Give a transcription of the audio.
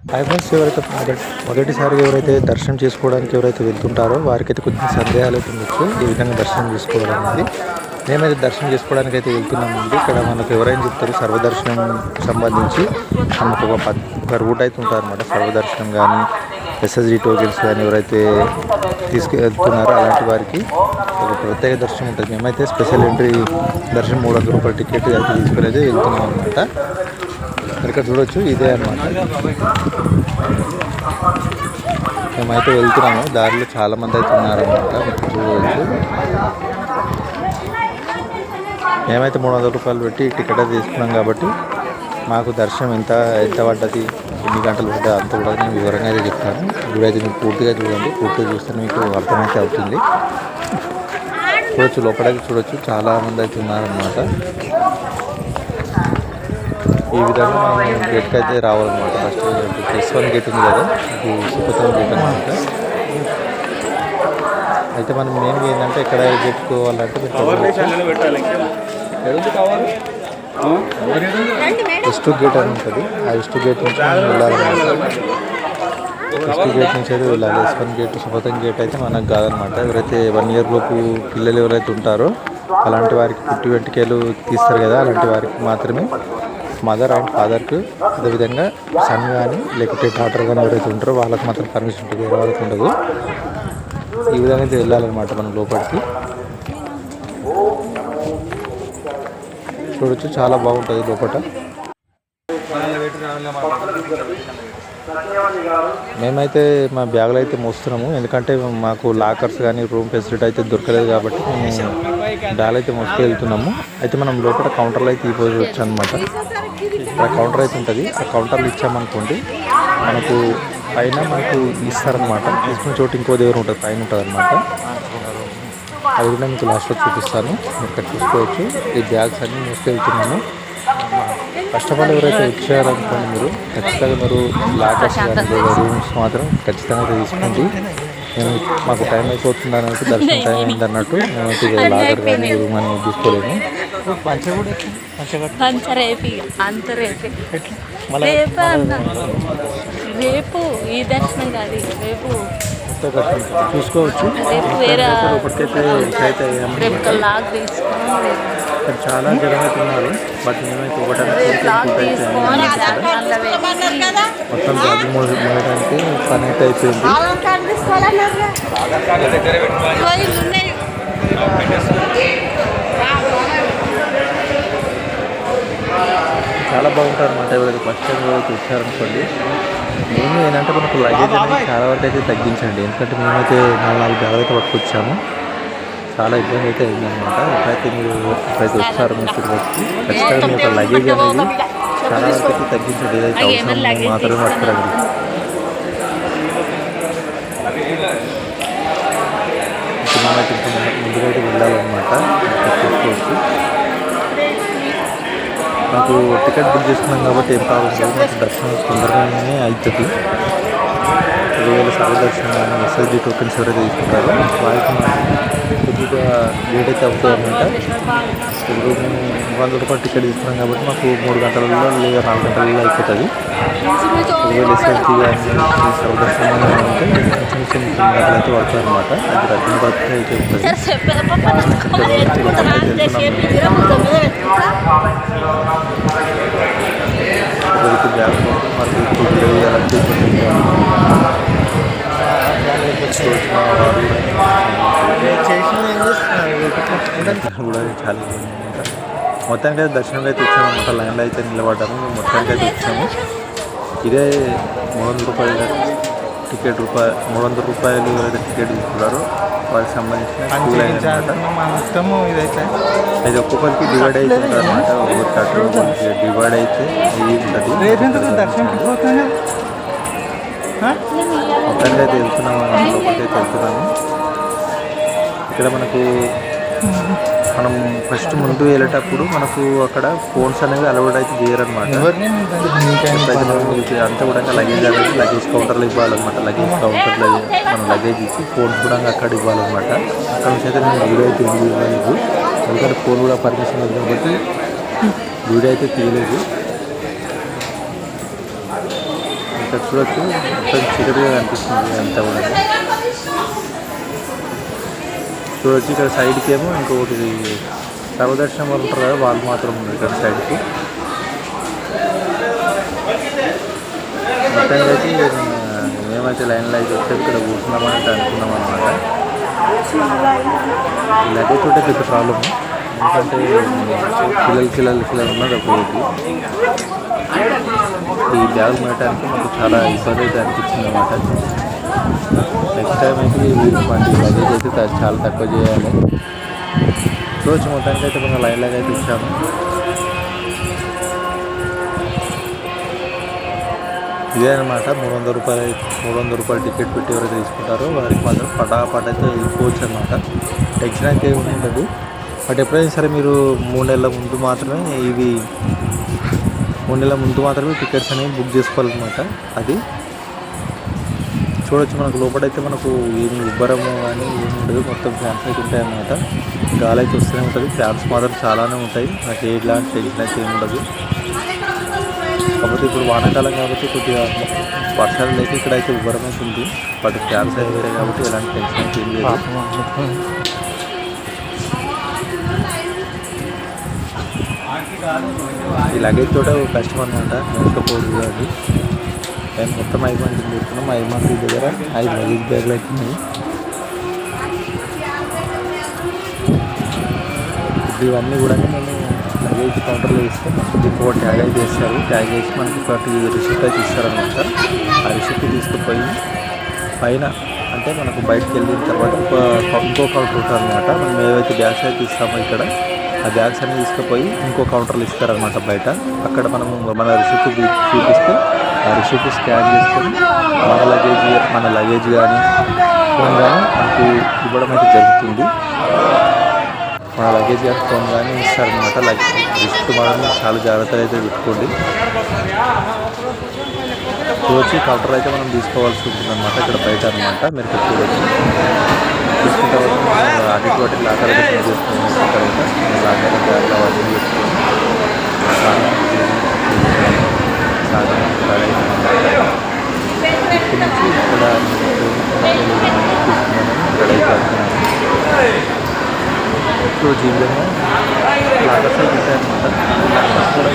Hi friends ఎవరైతే మొదటి మొదటిసారిగా ఎవరైతే దర్శనం చేసుకోవడానికి ఎవరైతే వెళ్తుంటారో వారికైతే కొంచెం సందేహాలు అయితే ఉండొచ్చు. ఈ విధంగా దర్శనం చేసుకోవడం అనేది. మేమైతే దర్శనం చేసుకోవడానికి అయితే వెళ్తున్నామండి ఇక్కడ మనకు ఎవరైనా చెప్తారు సర్వదర్శనం సంబంధించి మనకు ఒక పద్ ఒక రూట్ అయితే ఉంటుంది అనమాట సర్వదర్శనం కానీ ఎస్ఎస్డి టోకెన్స్ కానీ ఎవరైతే తీసుకెళ్తున్నారో అలాంటి వారికి ఒక ప్రత్యేక దర్శనం ఉంటుంది. మేమైతే స్పెషల్ ఎంట్రీ దర్శనం మూడు వందల రూపాయల టికెట్ అయితే తీసుకుని అయితే వెళ్తున్నాం అనమాట ఇక్కడ చూడొచ్చు ఇదే అన్నమాట. మేమైతే వెళ్తున్నాము దారిలో చాలా మంది అయితే ఉన్నారనమాట మీరు చూడవచ్చు మేమైతే మూడు వందల రూపాయలు పెట్టి టికెట్ తీసుకున్నాం కాబట్టి మాకు దర్శనం ఎంత ఎంత పడ్డది ఎన్ని గంటలు పడ్డది అంత కూడా నేను వివరంగా అయితే చెప్తాను. గుడి అయితే మీరు పూర్తిగా చూడండి పూర్తిగా చూస్తే మీకు అర్థమైతే అవుతుంది. చూడొచ్చు లోపలికి చూడొచ్చు చాలా మంది అయితే ఉన్నారనమాట ఈ విధంగా మనం గేట్కి అయితే రావాలన్నమాట. ఫస్ట్ ప్లస్ వన్ గేట్ ఉంది కదా ఇది సుఖతం గేట్ అనమాట అయితే మనం మెయిన్గా ఏంటంటే ఎక్కడ చెప్పుకోవాలంటే మీరు ఎస్ట్ గేట్ అని ఉంటుంది. ఆ ఎస్ట్ గేట్ నుంచి మనం వెళ్ళాలన్నమాట. ఎస్ట్ గేట్ నుంచి అయితే వెళ్ళాలి. ఎస్ వన్ గేట్ సుఖతం గేట్ అయితే మనకు కాదనమాట ఎవరైతే వన్ ఇయర్ లోపు పిల్లలు ఎవరైతే ఉంటారో అలాంటి వారికి పుట్టి వెంటికలు తీస్తారు కదా అలాంటి వారికి మాత్రమే. మదర్ అండ్ ఫాదర్కి అదేవిధంగా సన్ కానీ లేకపోతే డాటర్ కానీ ఎవరైతే ఉంటారో వాళ్ళకి మాత్రం పర్మిషన్ ఉంటుంది వేరే వాళ్ళకి ఉండదు. ఈ విధంగా అయితే వెళ్ళాలన్నమాట మనం లోపలికి. చూడొచ్చు చాలా బాగుంటుంది లోపల మేమైతే మా బ్యాగులు అయితే మోస్తున్నాము ఎందుకంటే మాకు లాకర్స్ కానీ రూమ్ ఫెసిలిటీ అయితే దొరకలేదు కాబట్టి మేము బ్యాగ్ అయితే మోసుకెళ్తున్నాము. వెళ్తున్నాము అయితే మనం లోపల కౌంటర్లో అయితే ఇవ్వచ్చు అనమాట ఇక్కడ కౌంటర్ అయితే ఉంటుంది. ఆ కౌంటర్లో ఇచ్చామనుకోండి మనకు పైన మనకు ఇస్తారనమాట తీసుకున్న చోటు ఇంకో దగ్గర ఉంటుంది పైన ఉంటుంది అనమాట అది కూడా మీకు లాస్ట్లో చూపిస్తాను. మీరు ఇక్కడ చూసుకోవచ్చు. ఈ బ్యాగ్స్ అన్నీ మోసుకెళ్తున్నాను ఫస్ట్ ఆఫ్ ఆల్ ఎవరైతే వచ్చారనుకోండి మీరు ఖచ్చితంగా మీరు లాకర్స్ కానీ లేదా రూమ్స్ మాత్రం ఖచ్చితంగా తీసుకోండి. నేను మాకు టైం అయిపోతుంది అన్నట్టు దర్శనం టైం అయింది అన్నట్టు నేను లాకర్ కానీ రూమ్ అని తీసుకోలేము పంచరేపి. అంతరేపి. రేపు అన్న రేపు ఈ దర్శనం కాదు రేపు చూసుకోవచ్చు రేపు వేరే ఇప్పటికైతే అయితే రేపు లాగ్ తీసుకొని చాలా జనం ఉన్నారు బట్ మేమైతే ఒకటి రేపు లాగ్ తీసుకొని మొత్తం పని అయితే అయిపోయింది. బాగుంటుంది అనమాట ఎవరైతే ఫస్ట్ టైం ఎవరైతే వచ్చారనుకోండి మేము ఏంటంటే మనకు లగేజ్ అనేది చాలా వరకు అయితే తగ్గించండి. ఎందుకంటే మేమైతే నాలుగు నాలుగు బ్యాగులు అయితే పట్టుకొచ్చాము. చాలా ఇబ్బంది అయితే అయిందనమాట ఎప్పుడైతే మీరు ఎప్పుడైతే వచ్చారో మీరు తిరగచ్చు ఖచ్చితంగా మీ యొక్క లగేజ్ అనేది చాలా వరకు అయితే తగ్గించండి. ఏదైతే అవసరం మాత్రమే పట్టుకురండి ముందుగా అయితే వెళ్ళాలన్నమాట. చూసుకోవచ్చు. నాకు టికెట్ బుక్ చేసుకున్నాం కాబట్టి ఏం ప్రాబ్లం లేదు దర్శనం తొందరగానే అవుతుంది ఒకవేళ సర్వదర్శనం ఎస్ఎస్డి టోకెన్స్ ఎవరైతే తీసుకుంటారో వారికి కొద్దిగా లేట్ అయితే అవుతుంది అనమాట ఇప్పుడు వంద రూపాయలు టికెట్ తీసుకున్నాం కాబట్టి మాకు మూడు గంటలలో లేదా నాలుగు గంటలలో అయిపోతుంది. ఒకవేళ ఎస్ఎస్డి సర్వదర్శనం ఉంటే కొంచెం కొన్ని గంటలు అయితే పడుతుంది అనమాట అది రద్దీ బట్టి అయితే ఉంటుంది చెప్పేది పప్ప నాకు కూడా చాలా మొత్తానికి అయితే దర్శనం అయితే ఇచ్చామన్నమాట లైన్లో అయితే నిలబడ్డాము. మొత్తానికి అయితే ఇచ్చాము. ఇదే మూడు వందల రూపాయల టికెట్ రూపాయలు మూడు వందల రూపాయలు ఎవరైతే టికెట్ తీసుకున్నారో వారికి సంబంధించిన అనమాట మొత్తము ఇదైతే. ఇది ఒక్కొక్కరికి డివైడ్ అయితే అనమాట ఒక్కొక్కటి డివైడ్ అయితే ఇది ఉంటుంది. మొత్తానికి అయితే వెళ్తున్నాము లోపలికి అయితే వెళ్తున్నాము ఇక్కడ మనకు మనం ఫస్ట్ ముందు వెళ్ళేటప్పుడు మనకు అక్కడ ఫోన్స్ అనేవి అలవాటు అయితే చేయరనమాట అంతా కూడా లగేజ్ అనేది లగేజ్ కౌంటర్లో ఇవ్వాలన్నమాట. లగేజ్ కౌంటర్లో మనం లగేజ్ ఇచ్చి ఫోన్స్ కూడా అక్కడ ఇవ్వాలన్నమాట. అక్కడ నుంచి అయితే నేను వీడియో అయితే ఇవ్వలేదు. ఎందుకంటే ఫోన్ కూడా పర్మిషన్ లేదు కాబట్టి వీడియో అయితే తీయలేదు. ఇక్కడ చూడొచ్చు. మొత్తం చీకటిగా కనిపిస్తుంది అంతా కూడా. చూడొచ్చు ఇక్కడ సైడ్కి ఏమో ఇంకొకటి సర్వదర్శనం వాళ్ళు ఉంటారు కదా వాళ్ళు మాత్రం ఉన్నారు ఇక్కడ సైడ్కి. మొత్తంగా అయితే మేమైతే లైన్లో అయితే వచ్చే ఇక్కడ కూర్చున్నామని అయితే అనుకున్నాం అనమాట లగేజ్ ఉంటే పెద్ద ప్రాబ్లమ్. ఎందుకంటే పిల్లలు పిల్లలు పిల్లలు ఉన్నది ఒకటి ఈ బ్యాగ్ పెట్టడానికి మాకు చాలా ఇబ్బంది అయితే అనిపించింది అనమాట నెక్స్ట్ టైం అయితే ఇటువంటి లగేజ్ అయితే చాలా తక్కువ చేయాలి. చూడొచ్చు మొత్తానికి అయితే మనం లైన్లాగా అయితే ఇచ్చాము. ఇదే అనమాట మూడు వందల రూపాయలు మూడు వందల రూపాయలు టికెట్ పెట్టి ఎవరైతే తీసుకుంటారో వారికి మాత్రం పటాపట్ అయితే వెళ్ళిపోవచ్చు అనమాట టెన్షన్ అయితే ఏమి ఉండదు బట్ ఎప్పుడైనా సరే మీరు మూడు నెలల ముందు మాత్రమే ఇవి మూడు నెలల ముందు మాత్రమే టికెట్స్ అనేవి బుక్ చేసుకోవాలన్నమాట. అది చూడొచ్చు మనకు లోపలైతే మనకు ఏమి ఉబ్బరము కానీ ఏమి ఉండదు. మొత్తం ఫ్యాన్స్ అయితే ఉంటాయి అన్నమాట గాలి అయితే వస్తూనే ఉంటుంది. ఫ్యాన్స్ మాత్రం చాలానే ఉంటాయి. నాకు ఎలాంటి టెన్షన్ అయితే ఏమి ఉండదు. కాకపోతే ఇప్పుడు వానాకాలం కాబట్టి కొద్దిగా వర్షాలు లేక ఇక్కడ అయితే ఉబ్బరం అయితే ఉంది బట్ ఫ్యాన్స్ అయితే వేరే కాబట్టి ఎలాంటి టెన్షన్ అయితే ఏం లేదు. ఈ లగేజ్ తోట కష్టం అనమాట మోసుకపోదు అది. మేము మొత్తం ఐదు మంది కూర్చున్నాం ఐదు మంది దగ్గర ఐదు లగేజ్ బ్యాగ్లు అయితే ఇవన్నీ కూడా మేము లగేజ్ కౌంటర్లో ఇస్తే. దీనికి ఒక ట్యాగ్ అయితే ఇస్తారు. ట్యాగ్ వేసి మనకి ఒకటి రిసిప్ట్ అయితే ఇస్తారనమాట ఆ రిసిప్ట్ తీసుకుపోయి పైన అంటే మనకు బయటకు వెళ్ళిన తర్వాత ఒక ఇంకో కౌంటర్ ఉంటుంది అనమాట మనం ఏవైతే గ్యాస్ అయితే ఇస్తామో ఇక్కడ ఆ బ్యాగ్స్ అన్ని తీసుకుపోయి ఇంకో కౌంటర్లు ఇస్తారనమాట బయట. అక్కడ మనము మన రిసిప్ట్ చూ- చూపిస్తే ఆ రిసిప్ట్ స్కాన్ చేసుకొని మన లగేజ్ మన లగేజ్ కానీ ఫోన్ కానీ మనకు ఇవ్వడం అయితే జరుగుతుంది. మన లగేజ్ కానీ ఫోన్ కానీ ఇస్తారనమాట లగేజ్ రిసిప్ట్ మనం చాలా జాగ్రత్తగా అయితే పెట్టుకోండి. చూడొచ్చు కలర్ అయితే మనం తీసుకోవాల్సి ఉంటుంది అనమాట ఇక్కడ బయట అనమాట మీరు ఇక్కడ చూడొచ్చు తీసుకున్న లాకర్ అయితే లాకర్ అవన్నీ ఇక్కడ నుంచి ఇక్కడ జీవితంలో లాకర్స్ అయితే ఉంటాయి అనమాట లాకర్స్ కూడా